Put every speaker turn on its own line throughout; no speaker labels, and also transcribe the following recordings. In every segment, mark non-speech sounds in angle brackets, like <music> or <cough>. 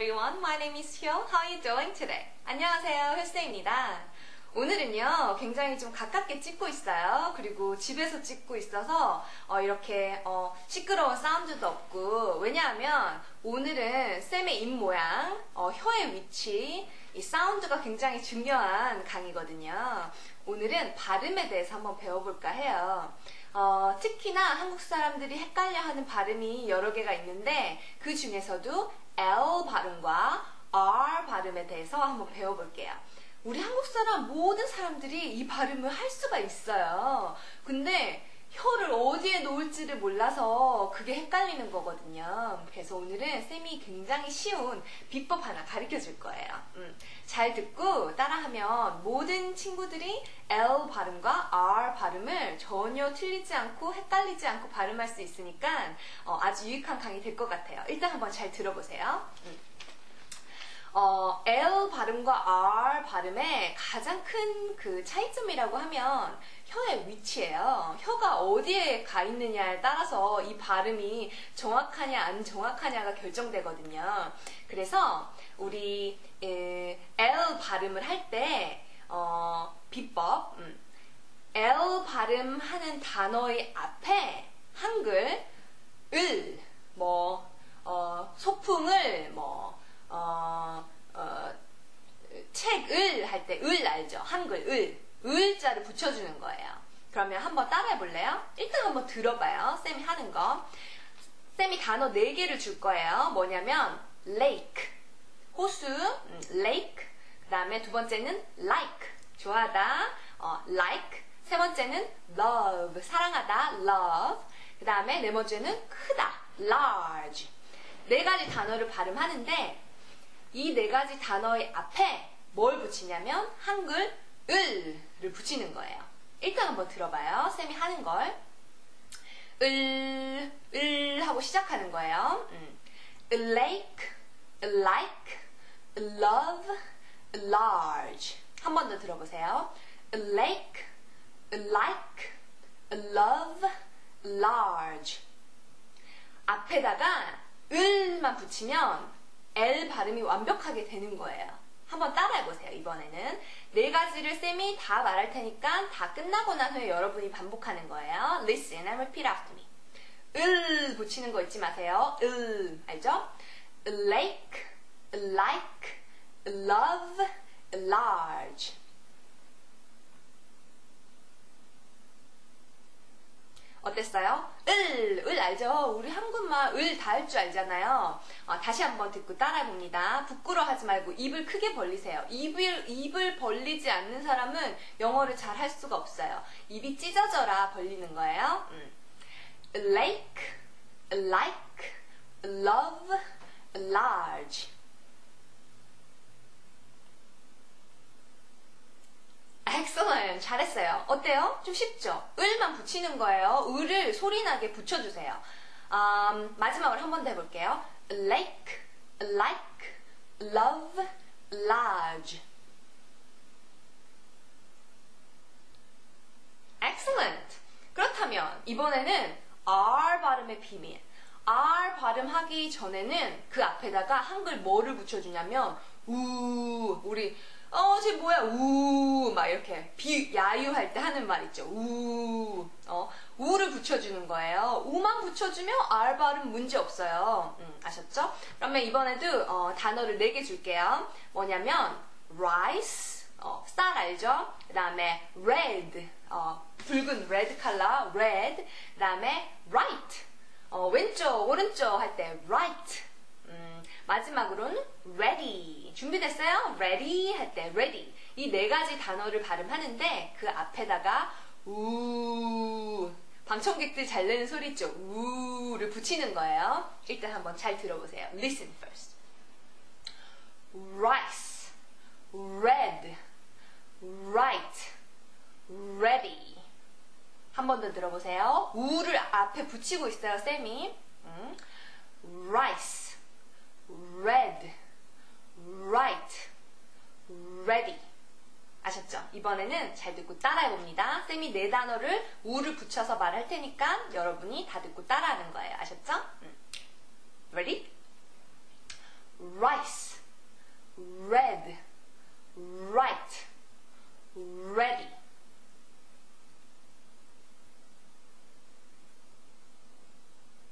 everyone. My name is Hyo. How are you doing today? 안녕하세요. 혜수입니다. 오늘은요, 굉장히 좀 가깝게 찍고 있어요. 그리고 집에서 찍고 있어서, 어, 이렇게, 어, 시끄러운 사운드도 없고, 왜냐하면, 오늘은 쌤의 입 모양, 어, 혀의 위치, 이 사운드가 굉장히 중요한 강의거든요. 오늘은 발음에 대해서 한번 배워볼까 해요. 어, 특히나 한국 사람들이 헷갈려 하는 발음이 여러 개가 있는데, 그 중에서도 L 발음과 R 발음에 대해서 한번 배워볼게요. 우리 한국 사람 모든 사람들이 이 발음을 할 수가 있어요. 근데 혀를 어디에 놓을지를 몰라서 그게 헷갈리는 거거든요. 그래서 오늘은 쌤이 굉장히 쉬운 비법 하나 가르쳐 줄 거예요. 음, 잘 듣고 따라하면 모든 친구들이 L 발음과 R 발음을 전혀 틀리지 않고 헷갈리지 않고 발음할 수 있으니까 어, 아주 유익한 강의 될 것 같아요. 일단 한번 잘 들어보세요. 음. 어, L 발음과 R 발음의 가장 큰 그 차이점이라고 하면 혀의 위치예요. 혀가 어디에 가 있느냐에 따라서 이 발음이 정확하냐 안 정확하냐가 결정되거든요. 그래서 우리 에, L 발음을 할때 어, 비법 음, L 발음하는 단어의 앞에 한글 을, 뭐 어, 소풍을 뭐 어, 어, 책을 할 때 을 알죠? 한글 을. 을자를 붙여주는 거예요. 그러면 한번 따라해 볼래요? 일단 한번 들어봐요. 쌤이 하는 거. 쌤이 단어 4개를 줄 거예요. 뭐냐면 lake, 호수, 음, lake. 그 다음에 두 번째는 like, 좋아하다, 어, like. 세 번째는 love, 사랑하다, love. 그 다음에 네 번째는 크다, large. 네 가지 단어를 발음하는데 이 네 가지 단어의 앞에 뭘 붙이냐면 한글 을를 붙이는 거예요. 일단 한번 들어봐요. 쌤이 하는 걸. 을, 을 하고 시작하는 거예요. 음. like, like, love, large. 한 번 더 들어보세요. like, like, love, large. 앞에다가 을만 붙이면 L 발음이 완벽하게 되는 거예요. 한번 따라해보세요, 이번에는. 네 가지를 쌤이 다 말할 테니까 다 끝나고 난 후에 여러분이 반복하는 거예요. Listen and repeat after me. 을 붙이는 거 잊지 마세요. 을, 알죠? Like, like, love, large. 어땠어요? 을, 을 알죠? 우리 한국말 을 다 할 줄 알잖아요. 어, 다시 한번 듣고 따라해 봅니다. 부끄러워하지 말고 입을 크게 벌리세요. 입을, 입을 벌리지 않는 사람은 영어를 잘 할 수가 없어요. 입이 찢어져라 벌리는 거예요. 음. like, like, love, large. Excellent. 잘했어요. 어때요? 좀 쉽죠? 을만 붙이는 거예요. 을을 소리나게 붙여주세요. Um, 마지막으로 한 번 더 해볼게요. like, like, love, large. Excellent. 그렇다면 이번에는 R 발음의 비밀. R 발음하기 전에는 그 앞에다가 한글 뭐를 붙여주냐면 우 우리 어, 쟤 뭐야, 우, 막 이렇게, 비, 야유할 때 하는 말 있죠. 우, 어, 우를 붙여주는 거예요. 우만 붙여주면 R 발음 문제 없어요. 음, 아셨죠? 그러면 이번에도, 어, 단어를 4개 줄게요. 뭐냐면, rice, 어, 쌀 알죠? 그 다음에 red, 어, 붉은 red 컬러, red. 그 다음에 right, 어, 왼쪽, 오른쪽 할 때 right. 음, 마지막으로는 ready. 준비됐어요? ready 할 때 ready. 이 네 가지 단어를 발음하는데 그 앞에다가 우 방청객들 잘 내는 소리 있죠? 우를 붙이는 거예요. 일단 한번 잘 들어보세요. Listen first. rice, red, right, ready. 한 번 더 들어보세요. 우를 앞에 붙이고 있어요, 쌤이. 음. rice, red, right, ready. 아셨죠? 이번에는 잘 듣고 따라해 봅니다. 쌤이 네 단어를 우를 붙여서 말할 테니까 여러분이 다 듣고 따라하는 거예요. 아셨죠? 음. Ready? rice, red, right, ready.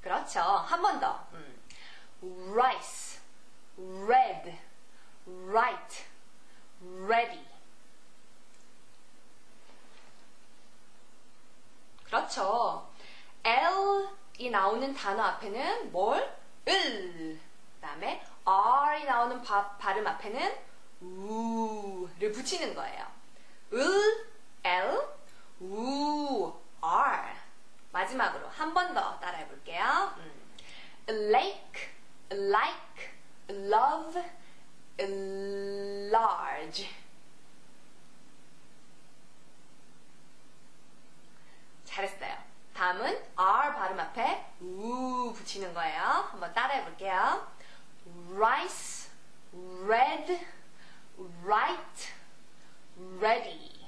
그렇죠. 한 번 더. 음. rice, red, right, ready. 그렇죠. L 이 나오는 단어 앞에는 뭘? 을. 그 다음에 R이 나오는 바, 발음 앞에는 우를 붙이는 거예요. 을, L, 우, R. 마지막으로 한 번 더 따라해 볼게요. 음. Lake, like, love, large. 잘했어요. 다음은 R 발음 앞에 우 붙이는 거예요. 한번 따라해 볼게요. rice, red, right, ready.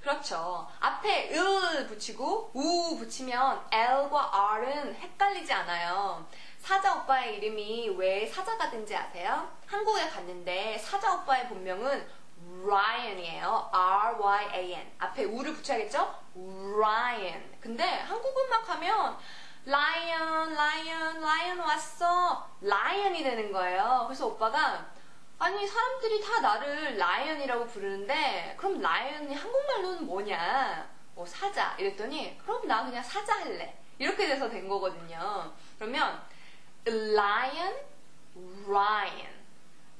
그렇죠. 앞에 으 붙이고 우 붙이면 L과 R은 헷갈리지 않아요. 사자 오빠의 이름이 왜 사자가 된지 아세요? 한국에 갔는데 사자 오빠의 본명은 Ryan이에요. R-Y-A-N. 앞에 우를 붙여야겠죠? Ryan. 근데 한국 음악 하면 lion, lion, lion 왔어. lion이 되는 거예요. 그래서 오빠가 아니 사람들이 다 나를 라이언이라고 부르는데 그럼 라이언이 한국말로는 뭐냐? 뭐 사자 이랬더니 그럼 나 그냥 사자 할래. 이렇게 돼서 된 거거든요. 그러면 lion, Ryan.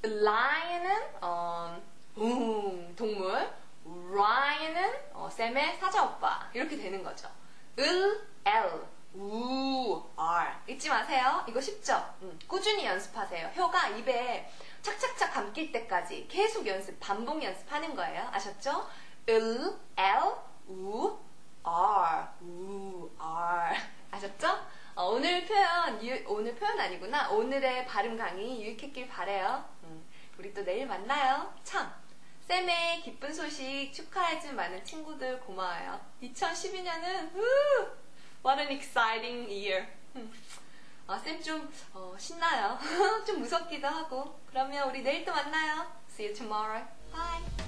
lion은 어, 음, 동물, Ryan은 어, 쌤의 사자 오빠 이렇게 되는 거죠. 을, L, 우, R 잊지 마세요. 이거 쉽죠? 음, 꾸준히 연습하세요. 혀가 입에 착착착 감길 때까지 계속 연습, 반복 연습하는 거예요. 아셨죠? 을, L, 우, R, 우, R. 아셨죠? 어, 오늘 표현, 유, 오늘 표현 아니구나. 오늘의 발음 강의 유익했길 바래요. 음, 우리 또 내일 만나요. 참. 쌤의 기쁜 소식 축하해준 많은 친구들 고마워요. 2012년은, what an exciting year. 음. 아, 쌤 좀, 어, 신나요. <laughs> 좀 무섭기도 하고. 그러면 우리 내일 또 만나요. See you tomorrow. Bye.